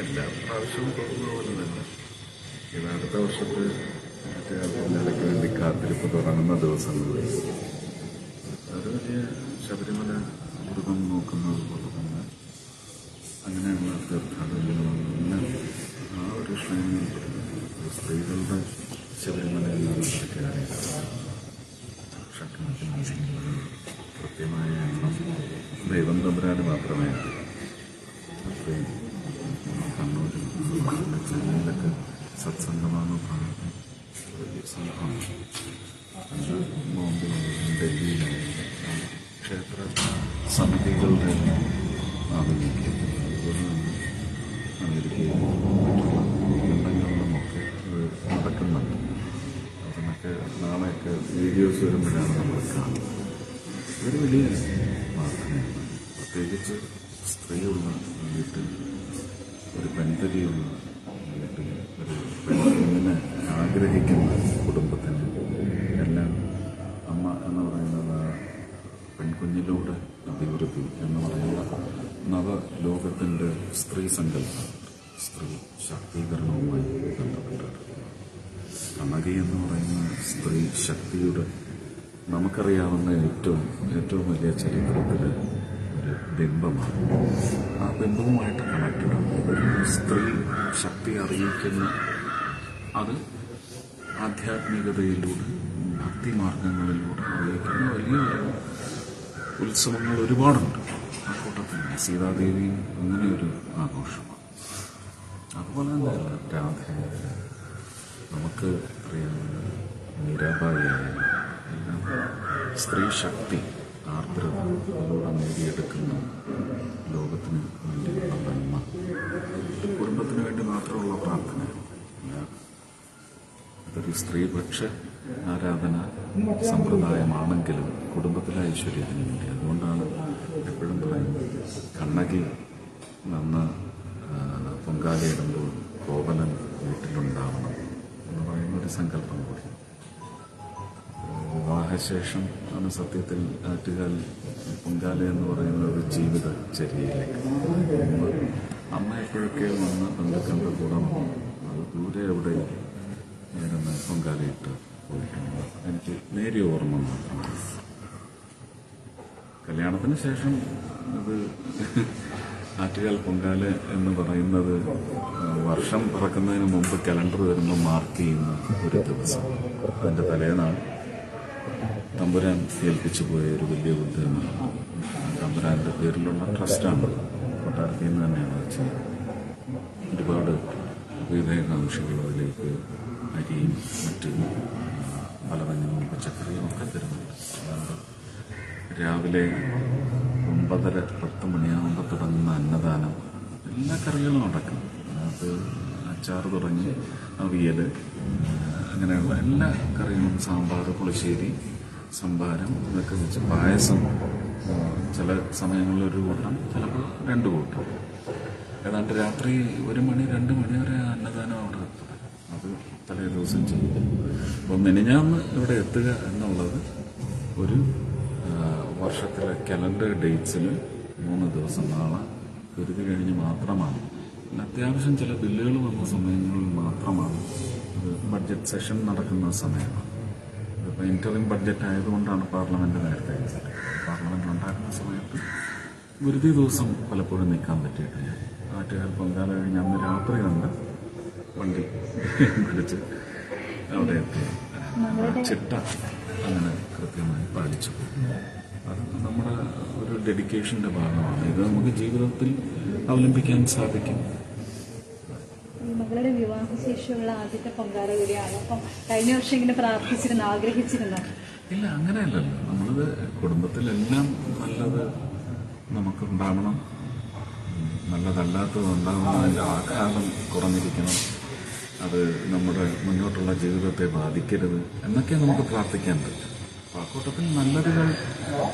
എല്ലാ പ്രാവശ്യവും പോകുന്ന പോലെ തന്നെ. ഇത് അടുത്ത വർഷത്തെ മറ്റേ നിലയ്ക്ക് വേണ്ടി കാത്തിരിപ്പ് തുടങ്ങുന്ന ദിവസങ്ങളിൽ അത് വലിയ ശബരിമല വ്രതം നോക്കുന്നത് പോലെ തന്നെ അങ്ങനെയുള്ള തീർത്ഥാടനങ്ങളെല്ലാം ആ ഒരു ശ്രേണിയിൽ സ്ത്രീകളുടെ ശബരിമല എന്നുള്ള കയറിയിട്ടാണ് ഷട്ടിനത്തിന് എണ്ണം ദൈവം തമ്പുരാന് മാത്രമേ അത്രയും കണ്ണൂർ ജില്ലയിലൊക്കെ സത്സംഗമാണ് സംഭവമാണ് അത് ബോംബെയിലും ഡൽഹിയിലായാലും ക്ഷേത്ര സമിതികളുടെ ആഭിമുഖ്യം അതുപോലെ തന്നെ അമേരിക്കയിലും മറ്റുള്ള ഇടങ്ങളിലുമൊക്കെ ഇത് നടക്കുന്നുണ്ട്. അതിനൊക്കെ നാളെയൊക്കെ വീഡിയോസ് വരുമ്പോഴാണ് നമ്മൾ കാണുന്നത്. ഒരു വലിയ പ്രാർത്ഥനയാണ് പ്രത്യേകിച്ച് സ്ത്രീയുള്ള വീട്ടിൽ ഒരു പെൺതരിയുള്ള വീട്ടിൽ ഒരു പെൺകുട്ടിനെ ആഗ്രഹിക്കുന്ന കുടുംബത്തിന് എല്ലാം അമ്മ എന്ന് പറയുന്നത് പെൺകുഞ്ഞിലൂടെ അഭിവൃദ്ധി എന്ന് പറയുന്ന നവലോകത്തിന്റെ സ്ത്രീ സങ്കല്പം സ്ത്രീ ശാക്തീകരണവുമായി ബന്ധപ്പെട്ടിട്ടുണ്ട്. കണകി എന്ന് പറയുന്ന സ്ത്രീ ശക്തിയുടെ നമുക്കറിയാവുന്ന ഏറ്റവും ഏറ്റവും വലിയ ചരിത്രത്തിലെ ഒരു ബിംബമാണ്. ആ ബിംബവുമായിട്ട് കണക്റ്റഡാണ് ഒരു സ്ത്രീ ശക്തി അറിയിക്കുന്ന അത് ആധ്യാത്മികതയിലൂടെ ഭക്തി മാർഗങ്ങളിലൂടെ അറിയിക്കുന്ന വലിയൊരു ഉത്സവങ്ങൾ ഒരുപാടുണ്ട്. ആ കൂട്ടത്തിൽ സീതാദേവി അങ്ങനെയൊരു ആഘോഷമാണ്. അതുപോലെ തന്നെ രാധ നമുക്ക് അറിയാവുന്ന മീരാബായി സ്ത്രീ ശക്തി ആർദ്രത അതിലൂടെ നേടിയെടുക്കുന്ന ലോകത്തിന് വേണ്ടിയുള്ള നന്മ കുടുംബത്തിന് വേണ്ടി മാത്രമുള്ള പ്രാർത്ഥന. അതൊരു സ്ത്രീപക്ഷ ആരാധന സമ്പ്രദായമാണെങ്കിലും കുടുംബത്തിലെ ഐശ്വര്യത്തിന് വേണ്ടി. അതുകൊണ്ടാണ് എപ്പോഴും പറയുന്നത് കണ്ണകി നന്ന് പൊങ്കാലയിടുമ്പോൾ കോവലൻ വീട്ടിലുണ്ടാവണം എന്ന് പറയുന്ന ഒരു സങ്കല്പം കൂടി. വിവാഹശേഷം ആണ് സത്യത്തിൽ ആറ്റുകാൽ പൊങ്കാല എന്ന് പറയുന്ന ഒരു ജീവിത ചര്യയിലേക്ക് അമ്മ എപ്പോഴൊക്കെ വന്ന് ബന്ധുക്കളുടെ കൂടെ അത് ദൂരെ എവിടെ ഇരുന്ന് പൊങ്കാലയിട്ട് പോയിട്ടുണ്ട്. എനിക്ക് നേരിയ ഓർമ്മ കല്യാണത്തിന് ശേഷം അത് ആറ്റുകാൽ പൊങ്കാല എന്ന് പറയുന്നത് വർഷം പിറക്കുന്നതിന് മുമ്പ് കലണ്ടർ വരുമ്പോൾ മാർക്ക് ചെയ്യുന്ന ഒരു ദിവസം. അതിന്റെ തലേന്നാണ്. തമ്പുരാൻ ഏൽപ്പിച്ചു പോയ ഒരു വലിയ ഉദ്യമമാണ് തമ്പുരാന്റെ പേരിലുള്ള ട്രസ്റ്റാണ് കൊട്ടാരത്തിൽ നിന്ന് തന്നെയാണ് അത് ചെയ്യുന്നത്. ഒരുപാട് വിവേകാംക്ഷികൾ അതിലേക്ക് അരിയും മറ്റ് പലവഞ്ഞവും പച്ചക്കറിയും ഒക്കെ തരുന്നുണ്ട്. അതുകൊണ്ട് രാവിലെ ഒമ്പതര പത്ത് മണിയാകുമ്പോൾ തുടങ്ങുന്ന അന്നദാനം എല്ലാ കറികളും നടക്കും അതിനകത്ത് അച്ചാർ തുടങ്ങി അവിയൽ അങ്ങനെയുള്ള എല്ലാ കറികളും സാമ്പാർ പുളിശ്ശേരി സംഭാരം ഇതൊക്കെ വെച്ച് പായസം ചില സമയങ്ങളിൽ ഒരു കൂട്ടം ചിലപ്പോൾ രണ്ട് കൂട്ടം. ഏതാണ്ട് രാത്രി ഒരു മണി രണ്ട് മണി വരെ അന്നദാനം അവിടെ അത് തലേ ദിവസം ചെയ്യും. അപ്പം മിനിഞ്ഞാന്ന് ഇവിടെ എത്തുക എന്നുള്ളത് ഒരു വർഷത്തിലെ കലണ്ടർ ഡേറ്റ്സിൽ മൂന്ന് ദിവസം നാളെ കരുതി കഴിഞ്ഞ് മാത്രമാണ്. അത്യാവശ്യം ചില ബില്ലുകൾ വന്ന സമയങ്ങളിൽ മാത്രമാണ് ബഡ്ജറ്റ് സെഷൻ നടക്കുന്ന സമയമാണ് ഇപ്പോൾ ഇന്ററിം ബഡ്ജറ്റ് ആയതുകൊണ്ടാണ് പാർലമെന്റ് നേരത്തെ പാർലമെന്റ് ഉണ്ടാക്കുന്ന സമയത്ത് വെറുതെ ദിവസം പലപ്പോഴും നിൽക്കാൻ പറ്റിയിട്ടില്ല. ആറ്റുകാൽ പൊങ്കാല കഴിഞ്ഞ് അന്ന് രാത്രി കണ്ട് വണ്ടി പിടിച്ച് അവിടെ എത്തി. ചിട്ട അങ്ങനെ കൃത്യമായി പാലിച്ചു. അത് നമ്മുടെ ഒരു ഡെഡിക്കേഷന്റെ ഭാഗമാണ്. ഇത് നമുക്ക് ജീവിതത്തിൽ അവലംബിക്കാൻ സാധിക്കും. മകളുടെ വിവാഹശേഷമുള്ള ആദ്യത്തെ പൊങ്കാല കൂടിയാണ്. അപ്പം കഴിഞ്ഞ വർഷം ഇങ്ങനെ പ്രാർത്ഥിച്ചിരുന്നു ആഗ്രഹിച്ചിരുന്നു. ഇല്ല അങ്ങനെയല്ലല്ലോ. നമ്മളിത് കുടുംബത്തിലെല്ലാം നല്ലത് നമുക്കുണ്ടാവണം. നല്ലതല്ലാത്തത് ഉണ്ടാകുന്നതിന്റെ ആഘാതം കുറഞ്ഞിരിക്കണം. അത് നമ്മുടെ മുന്നോട്ടുള്ള ജീവിതത്തെ ബാധിക്കരുത് എന്നൊക്കെ നമുക്ക് പ്രാർത്ഥിക്കാൻ പറ്റും. ആ കൂട്ടത്തിൽ നല്ലതുകൾ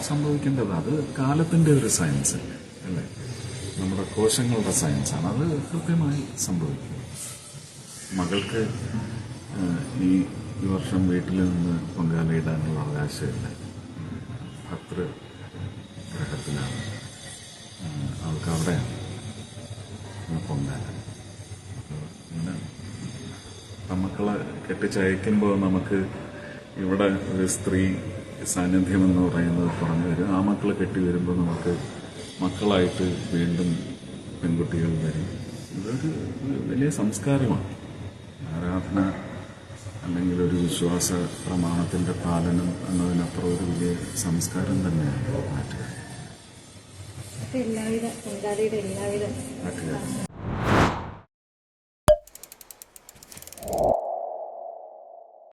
സംഭവിക്കേണ്ടത് അത് കാലത്തിന്റെ ഒരു സയൻസ് അല്ലേ? നമ്മുടെ കോശങ്ങളുടെ സയൻസാണ് അത് കൃത്യമായി സംഭവിക്കും. മകൾക്ക് ഈ ഈ വർഷം വീട്ടിൽ നിന്ന് പങ്കാളിയിടാനുള്ള അവകാശമില്ല. ഭക്തൃ ഗ്രഹത്തിലാണ്. അവൾക്ക് അവിടെ പൊങ്കാല. അങ്ങനെ മക്കളെ കെട്ടിച്ചയക്കുമ്പോൾ നമുക്ക് ഇവിടെ ഒരു സ്ത്രീ സാന്നിധ്യം എന്ന് പറയുന്നത് പറഞ്ഞു വരും ആ മക്കൾ കെട്ടി വരുമ്പോൾ നമുക്ക് മക്കളായിട്ട് വീണ്ടും പെൺകുട്ടികൾ വരും. ഇതൊരു വലിയ സംസ്കാരമാണ്. ആരാധന അല്ലെങ്കിൽ ഒരു വിശ്വാസ പ്രമാണത്തിന്റെ പാലനം എന്നതിനപ്പുറം ഒരു വലിയ സംസ്കാരം തന്നെയാണ് മാറ്റുക എല്ലാവിധ എല്ലാവിധ